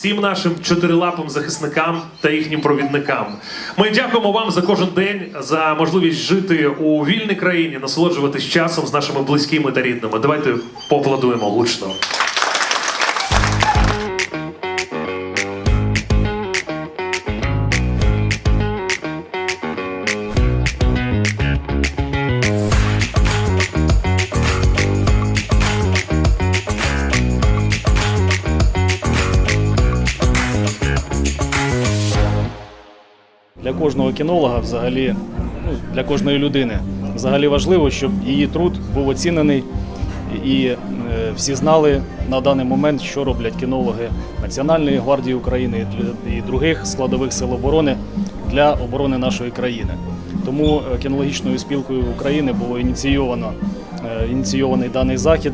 всім нашим чотирилапим захисникам та їхнім провідникам. Ми дякуємо вам за кожен день, за можливість жити у вільній країні, насолоджуватись часом з нашими близькими та рідними. Давайте поаплодуємо гучно. Для кожного кінолога, взагалі, ну, для кожної людини, взагалі важливо, щоб її труд був оцінений і е, всі знали на даний момент, що роблять кінологи Національної гвардії України і других складових сил оборони для оборони нашої країни. Тому е, кінологічною спілкою України було ініційовано е, ініційований даний захід,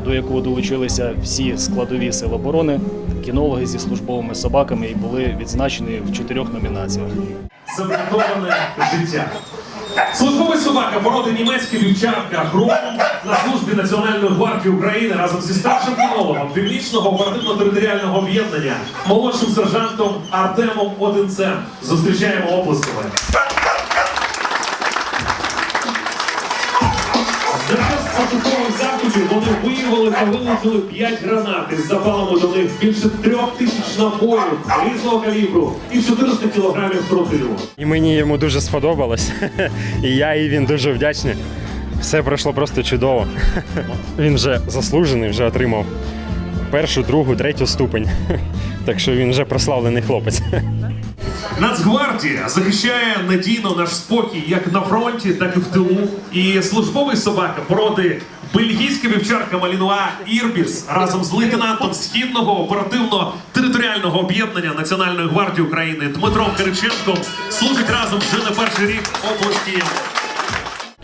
до якого долучилися всі складові сил оборони, кінологи зі службовими собаками і були відзначені в чотирьох номінаціях. Забрендоване життя. Службовий собака породи німецька вівчарка Гром на службі Національної гвардії України разом зі старшим кінологом північного оперативно-територіального об'єднання, молодшим сержантом Артемом Одинцем. Зустрічаємо оплесками. Час початкових заходів вони виявили та вилучили 5 гранат із запалами до них більше трьох тисяч набоїв різного калібру і 400 кілограмів тротилу. І мені йому дуже сподобалось. І я і він дуже вдячні. Все пройшло просто чудово. Він вже заслужений, вже отримав першу, другу, третю ступень. Так що він вже прославлений хлопець. Нацгвардія захищає надійно наш спокій як на фронті, так і в тилу. І службовий собака породи бельгійська вівчарка Малінуа Ірбіс разом з лейтенантом східного оперативно-територіального об'єднання Національної гвардії України Дмитром Кириченком служить разом вже не перший рік області.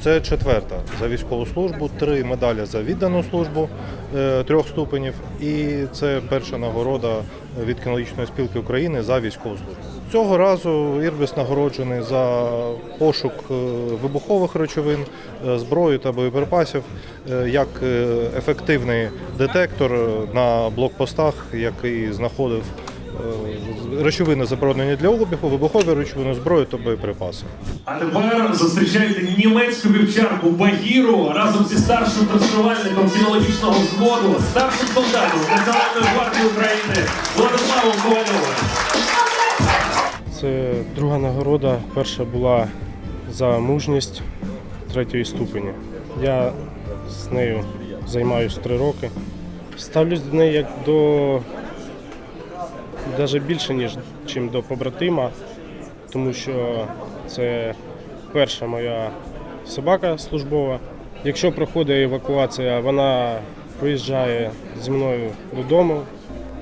Це четверта за військову службу, три медалі за віддану службу е, трьох ступенів, і це перша нагорода від кінологічної спілки України за військову службу. Цього разу Ірбіс нагороджений за пошук е, вибухових речовин, е, зброї та боєприпасів як ефективний детектор на блокпостах, який знаходив речовини заборонені для обігу, вибухові речовини, зброю та боєприпаси. А тепер зустрічайте німецьку вівчарку Багіру разом зі старшим траншувальником кінологічного взводу, старшим солдатом Національної гвардії України Владиславом Ковальовим. Це друга нагорода. Перша була за мужність третьої ступені. Я з нею займаюся три роки. Ставлюсь до неї як до навіть більше, ніж чим до побратима, тому що це перша моя собака службова. Якщо проходить евакуація, вона приїжджає зі мною додому,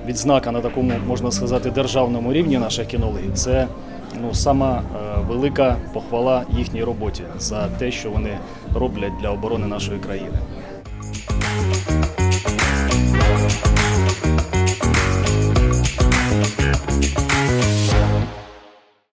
відзнака на такому, можна сказати, державному рівні наших кінологів це ну, сама е, велика похвала їхній роботі за те, що вони роблять для оборони нашої країни.